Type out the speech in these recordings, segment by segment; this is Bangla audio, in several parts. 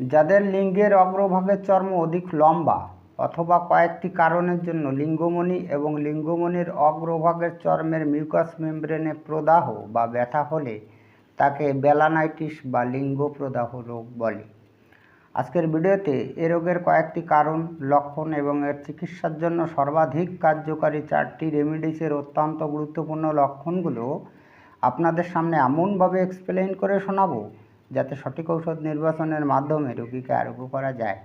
যাদের লিঙ্গের অগ্রভাগের চর্ম অধিক লম্বা অথবা কয়েকটি কারণের জন্য লিঙ্গমণি এবং লিঙ্গমণির অগ্রভাগের চর্মের মিউকাস মেমব্রেনে প্রদাহ বা ব্যথা হলে তাকে বেলানাইটিস বা লিঙ্গ প্রদাহ রোগ বলে। আজকের ভিডিওতে এ রোগের কয়েকটি কারণ, লক্ষণ এবং এর চিকিৎসার জন্য সর্বাধিক কার্যকারী চারটি রেমিডিসের অত্যন্ত গুরুত্বপূর্ণ লক্ষণগুলো আপনাদের সামনে এমনভাবে এক্সপ্লেইন করে শোনাবো যাতে সঠিক ঔষধ নির্বাচনের মাধ্যমে রোগীকে আরোগ্য করা যায়।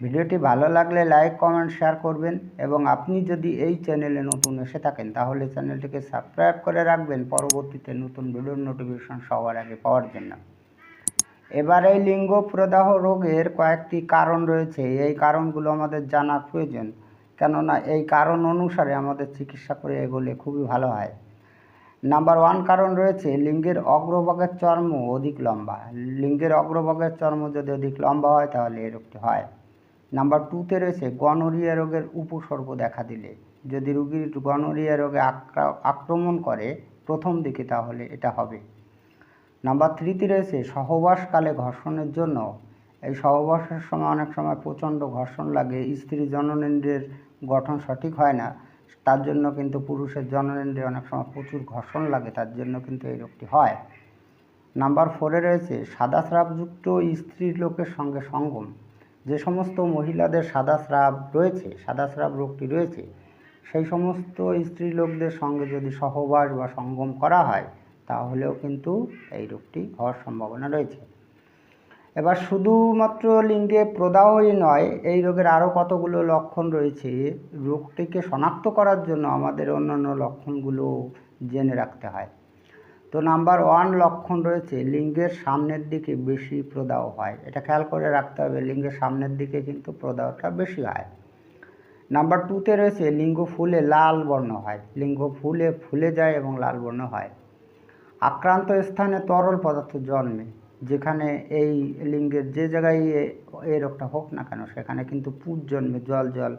ভিডিওটি ভালো লাগলে লাইক, কমেন্ট, শেয়ার করবেন এবং আপনি যদি এই চ্যানেলে নতুন এসে থাকেন তাহলে চ্যানেলটিকে সাবস্ক্রাইব করে রাখবেন। পরবর্তীতে নতুন ভিডিওর নোটিফিকেশন সবার আগে পাওয়ার জন্য। এবার এই লিঙ্গ প্রদাহ রোগের কয়েকটি কারণ রয়েছে। এই কারণগুলো আমাদের জানার প্রয়োজন, কেননা এই কারণ অনুসারে আমাদের চিকিৎসা করে এগোলে খুবই ভালো হয়। নাম্বার ওয়ান কারণ রয়েছে, লিঙ্গের অগ্রভাগের চর্ম অধিক লম্বা। লিঙ্গের অগ্রভাগের চর্ম যদি অধিক লম্বা হয়, তাহলে এই রোগটি হয়। নাম্বার টুতে রয়েছে গনোরিয়া রোগের উপসর্গ দেখা দিলে। যদি রুগীর গনোরিয়া রোগে আক্রমণ করে প্রথম দিকে, তাহলে এটা হবে। নাম্বার থ্রিতে রয়েছে, সহবাসকালে ঘর্ষণের জন্য। এই সহবাসের সময় অনেক সময় প্রচণ্ড ঘর্ষণ লাগে, স্ত্রী জননেন্দ্রের গঠন সঠিক হয় না। তার জন্য কিন্তু পুরুষের জননেন্দ্রে অনেক সময় প্রচুর ঘর্ষণ লাগে, তার জন্য কিন্তু এই রোগটি হয়। নাম্বার ফোরে রয়েছে সাদা স্রাবযুক্ত স্ত্রী লোকের সঙ্গে সঙ্গম। যে সমস্ত মহিলাদের সাদা স্রাব রয়েছে সাদা স্রাব রোগটি রয়েছে, সেই সমস্ত স্ত্রী লোকদের সঙ্গে যদি সহবাস বা সঙ্গম করা হয়, তাহলেও কিন্তু এই রোগটি হওয়ার সম্ভাবনা রয়েছে। এবার শুধুমাত্র লিঙ্গে প্রদাহই নয়, এই রোগের আরও কতগুলো লক্ষণ রয়েছে? রোগটিকে শনাক্ত করার জন্য আমাদের অন্যান্য লক্ষণগুলো জেনে রাখতে হয়। তো নাম্বার ওয়ান লক্ষণ রয়েছে, লিঙ্গের সামনের দিকে বেশি প্রদাহ হয়। এটা খেয়াল করে রাখতে হবে, লিঙ্গের সামনের দিকে কিন্তু প্রদাহটা বেশি হয়। নাম্বার টুতে রয়েছে, লিঙ্গ ফুলে লাল বর্ণ হয়। লিঙ্গ ফুলে ফুলে যায় এবং লাল বর্ণ হয়। আক্রান্ত স্থানে তরল পদার্থ জন্মে। যেখানে এই লিঙ্গের যে জায়গায় এই রোগটা হোক না কেন, সেখানে কিন্তু পুজ জন্মে জল জল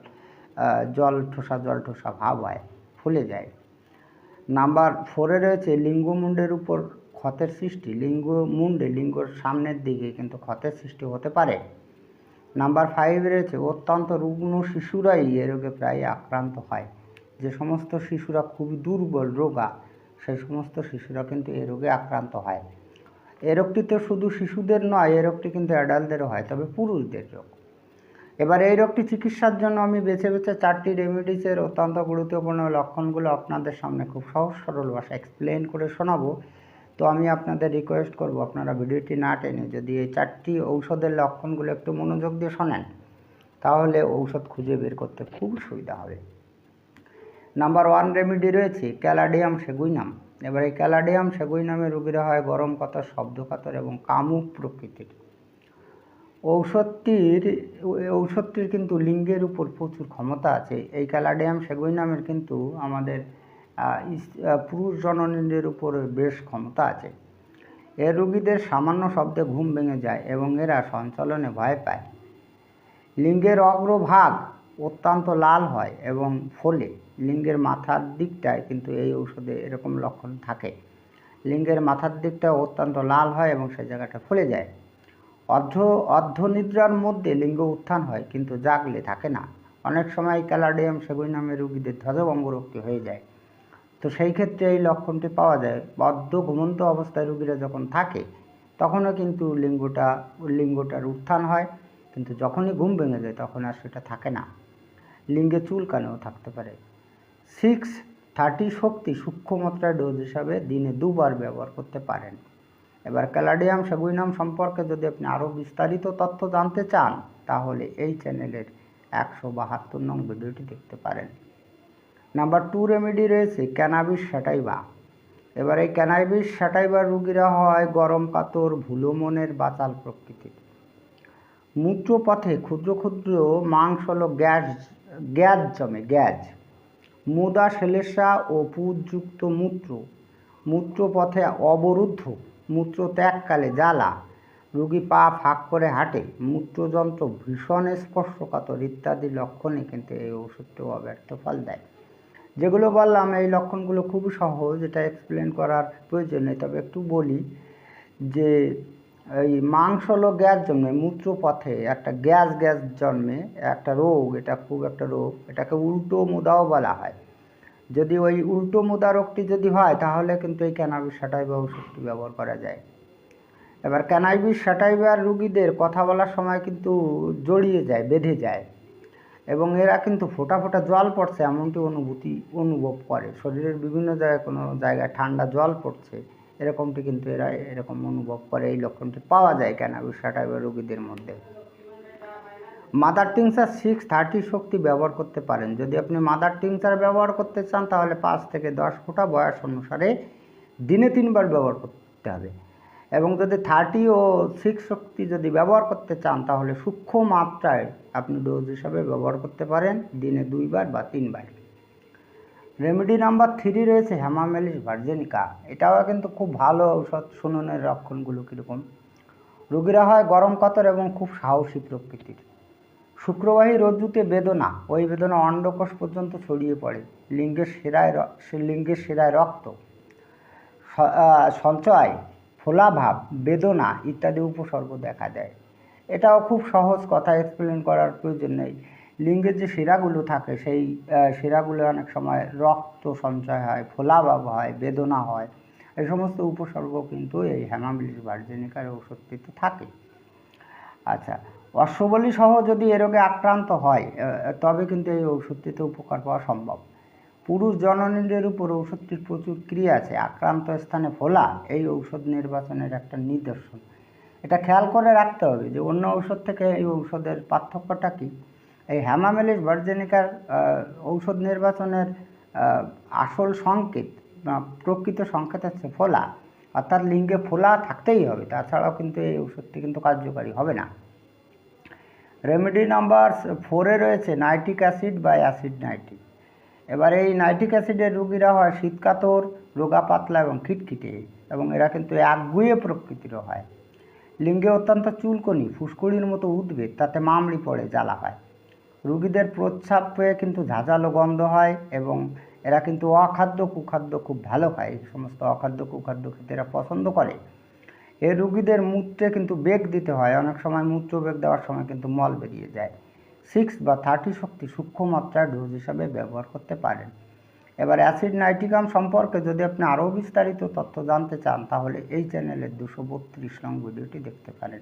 জল ঠোসা জল ঠোসা ভাব হয়, ফুলে যায়। নাম্বার ফোরে রয়েছে লিঙ্গমুণ্ডের উপর ক্ষতের সৃষ্টি। লিঙ্গ মুন্ডে লিঙ্গর সামনের দিকে কিন্তু ক্ষতের সৃষ্টি হতে পারে। নাম্বার ফাইভ রয়েছে, অত্যন্ত রুগ্ন শিশুরাই এ রোগে প্রায় আক্রান্ত হয়। যে সমস্ত শিশুরা খুবই দুর্বল, রোগা, সেই সমস্ত শিশুরা কিন্তু এ রোগে আক্রান্ত হয়। এ রোগটি তো শুধু শিশুদের নয় এ রোগটি কিন্তু অ্যাডাল্টদেরও হয়, তবে পুরুষদের রোগ এবার এই রোগটি চিকিৎসার জন্য আমি বেছে বেছে চারটি রেমিডিসের অত্যন্ত গুরুত্বপূর্ণ লক্ষণগুলো আপনাদের সামনে খুব সহজ সরল ভাষা এক্সপ্লেন করে শোনাবো। তো আমি আপনাদের রিকোয়েস্ট করব, আপনারা ভিডিওটি না টেনে যদি এই চারটি ঔষধের লক্ষণগুলো একটু মনোযোগ দিয়ে শোনেন, তাহলে ঔষধ খুঁজে বের করতে খুব সুবিধা হবে। নাম্বার ওয়ান রেমেডি রয়েছে ক্যালাডিয়াম সেগুইনাম। এবার এই ক্যালাডিয়াম সেগুইনামে রোগীরা হয় গরম কাতর শব্দ কাতর এবং কামুক প্রকৃতির। ঔষধটির ঔষধটির কিন্তু লিঙ্গের উপর প্রচুর ক্ষমতা আছে। এই ক্যালাডিয়াম সেগুই নামের কিন্তু আমাদের পুরুষ জননীদের উপর বেশ ক্ষমতা আছে। এর রোগীদের সামান্য শব্দে ঘুম ভেঙে যায় এবং এরা সঞ্চালনে ভয় পায়। লিঙ্গের অগ্রভাগ অত্যন্ত লাল হয় এবং ফলে। লিঙ্গের মাথার দিকটায় কিন্তু এই ঔষধে এরকম লক্ষণ থাকে। লিঙ্গের মাথার দিকটা অত্যন্ত লাল হয় এবং সেই জায়গাটা ফুলে যায়। অর্ধ, অর্ধনিদ্রার মধ্যে লিঙ্গ উত্থান হয় কিন্তু জাগলে থাকে না। অনেক সময় ক্যালাডিয়াম সেগুই নামে রোগীদের ধ্বজভঙ্গ রোগটি হয়ে যায়। তো সেই ক্ষেত্রে এই লক্ষণটি পাওয়া যায়। বদ্ধ ঘুমন্ত অবস্থায় রোগীরা যখন থাকে, তখনও কিন্তু লিঙ্গটা, লিঙ্গটার উত্থান হয়। কিন্তু যখনই ঘুম ভেঙে যায়, তখন আর সেটা থাকে না। লিঙ্গে চুলকানেও থাকতে পারে। সিক্স থার্টি শক্তি সূক্ষ্ম মাত্রায় ডোজ হিসাবে দিনে দুবার ব্যবহার করতে পারেন। এবার ক্যালাডিয়াম সেগুইনাম সম্পর্কে যদি আপনি আরও বিস্তারিত তথ্য জানতে চান, তাহলে এই চ্যানেলের একশো বাহাত্তর নং ভিডিওটি দেখতে পারেন। নাম্বার টু রেমেডি রয়েছে ক্যানাবিস স্যাটাইবা। এবার এই ক্যানাবিস স্যাটাইবার রুগীরা হয় গরম কাতর, ভুলো মনের বাচাল প্রকৃতির। মূত্রপথে ক্ষুদ্র ক্ষুদ্র মাংস হলো গ্যাস গ্যাস জমে, গ্যাস। মুদা শ্লেষা ও পুজযুক্ত মূত্র। মূত্রপথে অবরুদ্ধ মূত্র ত্যাগকালে জ্বালা। রোগী পা ফাঁক করে হাঁটে। মূত্রযন্ত্র ভীষণ স্পর্শকাতর ইত্যাদি লক্ষণে কিন্তু এই ওষুধটি অব্যর্থ ফল দেয়। যেগুলো বললাম, এই লক্ষণগুলো খুবই সহজ, এটা এক্সপ্লেন করার প্রয়োজন নেই। তবে একটু বলি যে এই মাংস হলো গ্যাস জন্মে মূত্রপথে একটা গ্যাস গ্যাস জন্মে, একটা রোগ, এটা খুব একটা রোগ। এটাকে উল্টো মুদাও বলা হয়। যদি ওই উল্টো মুদা রোগটি যদি হয়, তাহলে কিন্তু এই ক্যানাবিস স্যাটাইভা ওষুধটি ব্যবহার করা যায়। এবার ক্যানাবিস স্যাটাইভার রুগীদের কথা বলার সময় কিন্তু জড়িয়ে যায়, বেঁধে যায়। এবং এরা কিন্তু ফোটা ফোটা জল পড়ছে, এমনটি অনুভূতি অনুভব করে। শরীরের বিভিন্ন জায়গায় কোনো জায়গায় ঠান্ডা জল পড়ছে। এরকমটি কিন্তু এরা এরকম অনুভব করে, এই লক্ষণটি পাওয়া যায় ক্যানাবিস স্যাটাইভার রোগীদের মধ্যে। মাদার টিংসার সিক্স থার্টি শক্তি ব্যবহার করতে পারেন। যদি আপনি মাদার টিংসার ব্যবহার করতে চান, তাহলে পাঁচ থেকে দশ ফোঁটা বয়স অনুসারে দিনে তিনবার ব্যবহার করতে হবে। এবং যদি থার্টি ও সিক্স শক্তি যদি ব্যবহার করতে চান, তাহলে সূক্ষ্ম মাত্রায় আপনি ডোজ হিসাবে ব্যবহার করতে পারেন। দিনে দুইবার বা তিনবার। রেমেডি নাম্বার থ্রি রয়েছে হ্যামামেলিস ভার্জেনিকা এটাও কিন্তু খুব ভালো ঔষধ শুনুনের লক্ষণগুলো কীরকম? রোগীরা হয় গরম কাতর এবং খুব সাহসী প্রকৃতির। শুক্রবাহী রজ্জুতে বেদনা, ওই বেদনা অন্ডকোষ পর্যন্ত ছড়িয়ে পড়ে লিঙ্গের সেরায় লিঙ্গের সেরায় রক্ত সঞ্চয়, ফোলাভাব, বেদনা ইত্যাদি উপসর্গ দেখা দেয়। এটাও খুব সহজ কথা এক্সপ্লেন করার প্রয়োজন নেই। লিঙ্গের যে শিরাগুলো থাকে, সেই শিরাগুলো অনেক সময় রক্ত সঞ্চয় হয়, ফোলাভাব হয়, বেদনা হয়। এই সমস্ত উপসর্গ কিন্তু এই হ্যামাবিলিস ভার্জেনিকার ওষুধটিতে থাকে। আচ্ছা অশ্ববলী সহ যদি এ রোগে আক্রান্ত হয় তবে কিন্তু এই ওষুধটিতে উপকার পাওয়া সম্ভব। পুরুষ জননীদের উপর ঔষধটির প্রচুর ক্রিয়া আছে, আক্রান্ত স্থানে ফোলা, এই ঔষধ নির্বাচনের একটা নিদর্শন। এটা খেয়াল করে রাখতে হবে যে অন্য ঔষধ থেকে এই ঔষধের পার্থক্যটা কী? এই হ্যামামেলিস ভার্জেনিকার ঔষধ নির্বাচনের আসল সংকেত প্রকৃত সংকেত হচ্ছে ফোলা। অর্থাৎ লিঙ্গে ফোলা থাকতেই হবে, তাছাড়াও কিন্তু এই ওষুধটি কিন্তু কার্যকারী হবে না। রেমেডি নাম্বার ফোরে রয়েছে নাইট্রিক অ্যাসিড বা অ্যাসিড নাইট্রিক। এবার এই নাইট্রিক অ্যাসিডের রুগীরা হয় শীতকাতর, রোগা পাতলা এবং খিটখিটে, এবং এরা কিন্তু একগুয়ে প্রকৃতিরও হয়। লিঙ্গে অত্যন্ত চুলকনি, ফুসকুড়ির মতো উদ্ভিদ তাতে মামড়ি পড়ে, জ্বালা হয়। রুগীদের প্রস্রাব পেয়ে কিন্তু ঝাঁঝালো গন্ধ হয় এবং এরা কিন্তু অখাদ্য কুখাদ্য খুব ভালো খায়, এই সমস্ত অখাদ্য কুখাদ্য খেতে এরা পছন্দ করে। এই রুগীদের মূত্রে কিন্তু বেগ দিতে হয়, অনেক সময় মূত্র বেগ দেওয়ার সময় কিন্তু মল বেরিয়ে যায়। সিক্স বা থার্টি শক্তি সূক্ষ্ম মাত্রায় ডোজ হিসাবে ব্যবহার করতে পারেন। এবার অ্যাসিড নাইট্রিকাম সম্পর্কে যদি আপনি আরও বিস্তারিত তথ্য জানতে চান, তাহলে এই চ্যানেলের দুশো বত্রিশ নং ভিডিওটি দেখতে পারেন।